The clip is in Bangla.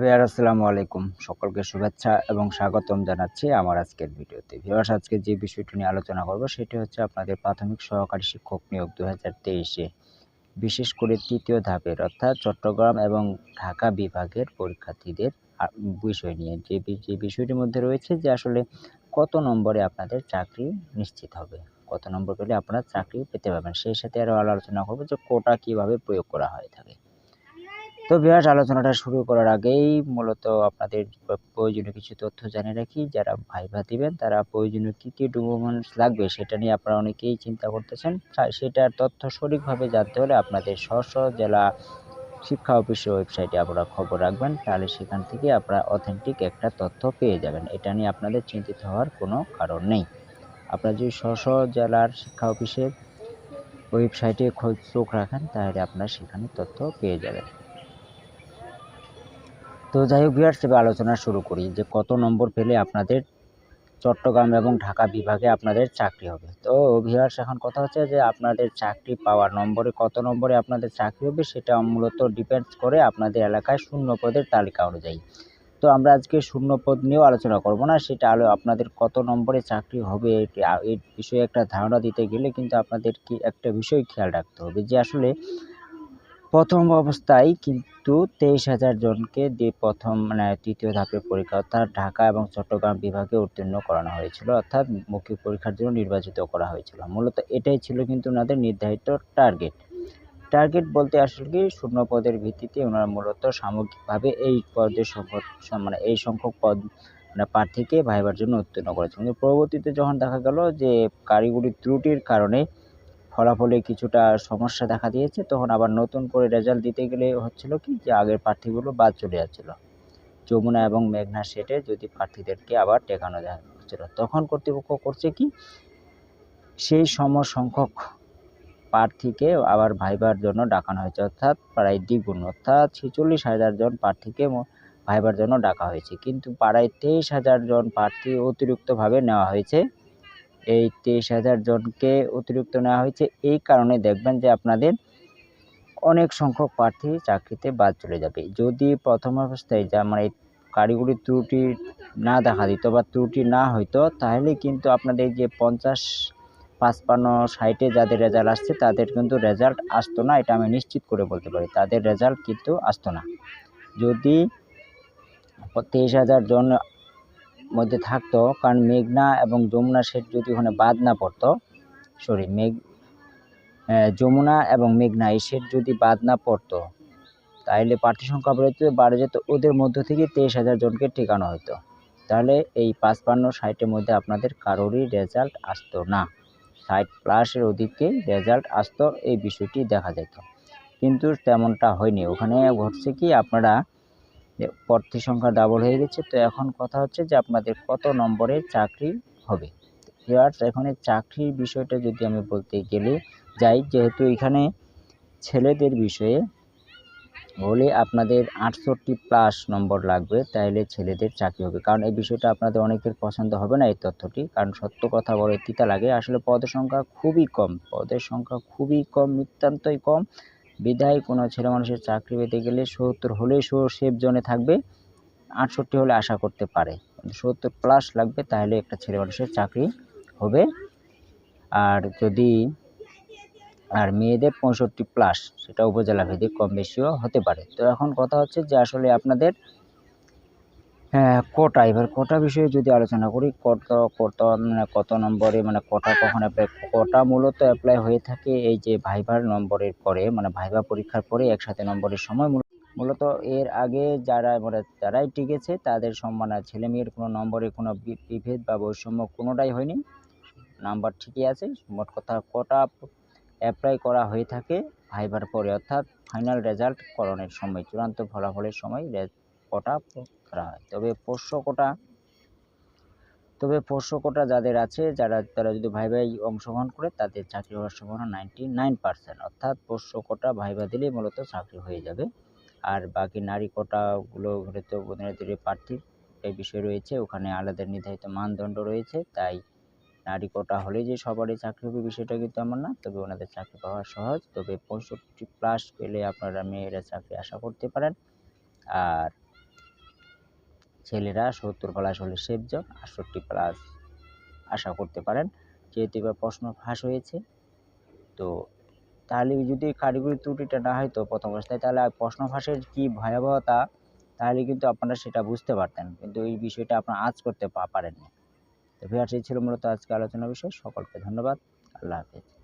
ভিউয়ার আসসালামু আলাইকুম। সকলকে শুভেচ্ছা এবং স্বাগতম জানাচ্ছি আমার আজকের ভিডিওতে। ভিউয়ার্স, আজকে যে বিষয়টি নিয়ে আলোচনা করব সেটি হচ্ছে আপনাদের প্রাথমিক সহকারী শিক্ষক নিয়োগ দু হাজার বিশেষ করে তৃতীয় ধাপের, অর্থাৎ চট্টগ্রাম এবং ঢাকা বিভাগের পরীক্ষার্থীদের বিষয় নিয়ে। যে যে বিষয়টির মধ্যে রয়েছে যে আসলে কত নম্বরে আপনাদের চাকরি নিশ্চিত হবে, কত নম্বর পেলে আপনারা চাকরি পেতে পারবেন। সেই সাথে আরও আলোচনা করব যে কোটা কীভাবে প্রয়োগ করা হয়ে থাকে। তো বিরাট আলোচনাটা শুরু করার আগেই মূলত আপনাদের প্রয়োজনীয় কিছু তথ্য জানিয়ে রাখি। যারা ভাইভা দিবেন, তারা প্রয়োজনীয় কী কী ডকুমেন্টস লাগবে সেটা নিয়ে আপনারা অনেকেই চিন্তা করতেছেন। সেটার তথ্য সঠিকভাবে জানতে হলে আপনাদের স্ব জেলা শিক্ষা অফিসের ওয়েবসাইটে আপনারা খবর রাখবেন। তাহলে সেখান থেকে আপনারা অথেন্টিক একটা তথ্য পেয়ে যাবেন। এটা নিয়ে আপনাদের চিন্তিত হওয়ার কোনো কারণ নেই। আপনারা যদি স্ব জেলার শিক্ষা অফিসের ওয়েবসাইটে খোঁজ চোখ রাখেন, তাহলে আপনারা সেখানে তথ্য পেয়ে যাবেন। তো যাই হোক ভিউয়ার্স এবার আলোচনা শুরু করি যে কত নম্বর পেলে আপনাদের চট্টগ্রাম এবং ঢাকা বিভাগে আপনাদের চাকরি হবে। তো ভিউয়ার্স এখন কথা হচ্ছে যে আপনাদের চাকরি পাওয়ার নম্বরে কত নম্বরে আপনাদের চাকরি হবে সেটা মূলত ডিপেন্ডস করে আপনাদের এলাকায় শূন্য পদের তালিকা অনুযায়ী। তো আমরা আজকে শূন্য পদ নিয়েও আলোচনা করব না, সেটা আলো আপনাদের কত নম্বরে চাকরি হবে এটি এই বিষয়ে একটা ধারণা দিতে গেলে কিন্তু আপনাদের কি একটা বিষয় খেয়াল রাখতে হবে যে আসলে প্রথম অবস্থায় কিন্তু তেইশ হাজার জনকে দিয়ে প্রথম মানে তৃতীয় ধাপের পরীক্ষা অর্থাৎ ঢাকা এবং চট্টগ্রাম বিভাগে উত্তীর্ণ করানো হয়েছিল। অর্থাৎ মৌখিক পরীক্ষার জন্য নির্বাচিত করা হয়েছিল। মূলত এটাই ছিল কিন্তু ওনাদের নির্ধারিত টার্গেট টার্গেট বলতে আসলে কি? শূন্য পদের ভিত্তিতে ওনারা মূলত সামগ্রিকভাবে এই পদের সংখ্যক মানে এই সংখ্যক পদ মানে প্রার্থীকে ভাইবার জন্য উত্তীর্ণ করেছে কিন্তু পরবর্তীতে যখন দেখা গেল যে কারিগরি ত্রুটির কারণে ফলাফলে কিছুটা সমস্যা দেখা দিয়েছে। তখন আবার নতুন করে রেজাল্ট দিতে গেলে হচ্ছিল কি যে আগের প্রার্থীগুলো বাদ চলে যাচ্ছিল। যমুনা এবং মেঘনা সেটে যদি প্রার্থীদেরকে আবার টেকানো যায় হচ্ছিল। তখন কর্তৃপক্ষ করছে কি, সেই সম সংখ্যক প্রার্থীকে আবার ভাইবার জন্য ডাকানো হয়েছে। অর্থাৎ প্রায় দ্বিগুণ, অর্থাৎ ছেচল্লিশ হাজার জন প্রার্থীকে ভাইবার জন্য ডাকা হয়েছে। কিন্তু প্রায় তেইশ হাজার জন প্রার্থী অতিরিক্তভাবে নেওয়া হয়েছে। এই তেইশ হাজার জনকে অতিরিক্ত নেওয়া হয়েছে। এই কারণে দেখবেন যে আপনাদের অনেক সংখ্যক প্রার্থী চাকরিতে বাদ চলে যাবে। যদি প্রথম অবস্থায় যা মানে এই কারিগরি ত্রুটি না দেখা দিত বা ত্রুটি না হইতো, তাহলে কিন্তু আপনাদের যে পঞ্চাশ, পাঁচপান্ন, ষাটে যাদের রেজাল্ট আসছে, তাদের কিন্তু রেজাল্ট আসতো না, এটা আমি নিশ্চিত করে বলতে পারি। তাদের রেজাল্ট কিন্তু আসতো না। যদি তেইশ হাজার জন মধ্যে থাকতো, কারণ মেঘনা এবং যমুনা সেট যদি ওখানে বাদ না পড়তো সরি মেঘ যমুনা এবং মেঘনা এই সেট যদি বাদ না পড়তো, তাহলে প্রার্থী সংখ্যা বেড়ে বাড়ে যেত, ওদের মধ্য থেকে তেইশ হাজার জনকে ঠেকানো হতো তাহলে এই পাঁচপান্ন ষাটের মধ্যে আপনাদের কারোরই রেজাল্ট আসতো না। ষাট প্লাসের অধিকে রেজাল্ট আসতো, এই বিষয়টি দেখা যেত। কিন্তু তেমনটা হয়নি। ওখানে ঘটছে কি, আপনারা যে প্রার্থী সংখ্যা ডাবল হয়ে গেছে, তো এখন কথা হচ্ছে যে আপনাদের কত নম্বরের চাকরি হবে। ভিউয়ার্স এখানে চাকরির বিষয়টা যদি আমি বলতে গেলে যাই, যেহেতু এখানে ছেলেদের বিষয়ে হলে আপনাদের আটষট্টি প্লাস নম্বর লাগবে, তাইলে ছেলেদের চাকরি হবে। কারণ এই বিষয়টা আপনাদের অনেকের পছন্দ হবে না এই তথ্যটি, কারণ সত্য কথা বলে তিতা লাগে। আসলে পদের সংখ্যা খুবই কম, পদের সংখ্যা খুবই কম, নিতান্তই কম। বিধায় কোনো ছেলে মানুষের চাকরি পেতে গেলে সত্তর হলেই সো সেফ জোনে থাকবে, আটষট্টি হলে আশা করতে পারে। সত্তর প্লাস লাগবে, তাহলে একটা ছেলে মানুষের চাকরি হবে। আর যদি, আর মেয়েদের পঁয়ষট্টি প্লাস সেটা উপজেলা ভেদে কম বেশিও হতে পারে। তো এখন কথা হচ্ছে যে আসলে আপনাদের কোটা? এবার কোটা বিষয়ে যদি আলোচনা করি, কত কত মানে কত নম্বরে মানে কোটা কখন অ্যাপ্লাই কোটা মূলত অ্যাপ্লাই হয়ে থাকে এই যে ভাইভার নম্বরের পরে মানে ভাইভা পরীক্ষার পরে একসাথে নম্বরের সময় মূল- মূলত এর আগে যারা মানে যারাই টিকেছে, তাদের সম্মান আর ছেলে মেয়ের কোনো নম্বরে কোনো বিভেদ বা বৈষম্য কোনোটাই হয়নি। নাম্বার ঠিকই আছে, মোট কথা কোটা অ্যাপ্লাই করা হয়ে থাকে ভাইবার পরে। অর্থাৎ ফাইনাল রেজাল্ট করণের সময়, চূড়ান্ত ফলাফলের সময় কোটা করা হয়। তবে পোষ্য কোটা, তবে পোষ্য কোটা যাদের আছে, যারা, তারা যদি ভাই ভাই অংশগ্রহণ করে, তাদের চাকরি হওয়ার সম্ভাবনা নাইনটি নাইন পার্সেন্ট অর্থাৎ পোষ্য কোটা ভাইবা দিলেই মূলত চাকরি হয়ে যাবে। আর বাকি নারী কোটাগুলো তো অধিনারীদের প্রার্থীর এই বিষয় রয়েছে, ওখানে আলাদা নির্ধারিত মানদণ্ড রয়েছে। তাই নারী কোটা হলে যে সবারই চাকরি হবে বিষয়টা কিন্তু এমন না, তবে ওনাদের চাকরি পাওয়া সহজ। তবে পঁয়ষট্টি প্লাস পেলে আপনারা মেয়েরা চাকরি আশা করতে পারেন। আর ছেলেরা সত্তর প্লাস হলে জন আটষট্টি প্লাস আশা করতে পারেন। যেহেতু এবার প্রশ্ন ফাঁস হয়েছে, তো তাহলে যদি কারিগরি ত্রুটিটা না হয়তো প্রথম অবস্থায়, তাহলে প্রশ্ন ফাঁসের কী ভয়াবহতা, তাহলে কিন্তু আপনারা সেটা বুঝতে পারতেন। কিন্তু এই বিষয়টা আপনারা আজ করতে পারেননি। তো ভিউয়ার্স, এই ছিল মূলত আজকে আলোচনার বিষয়। সকলকে ধন্যবাদ। আল্লাহ হাফেজ।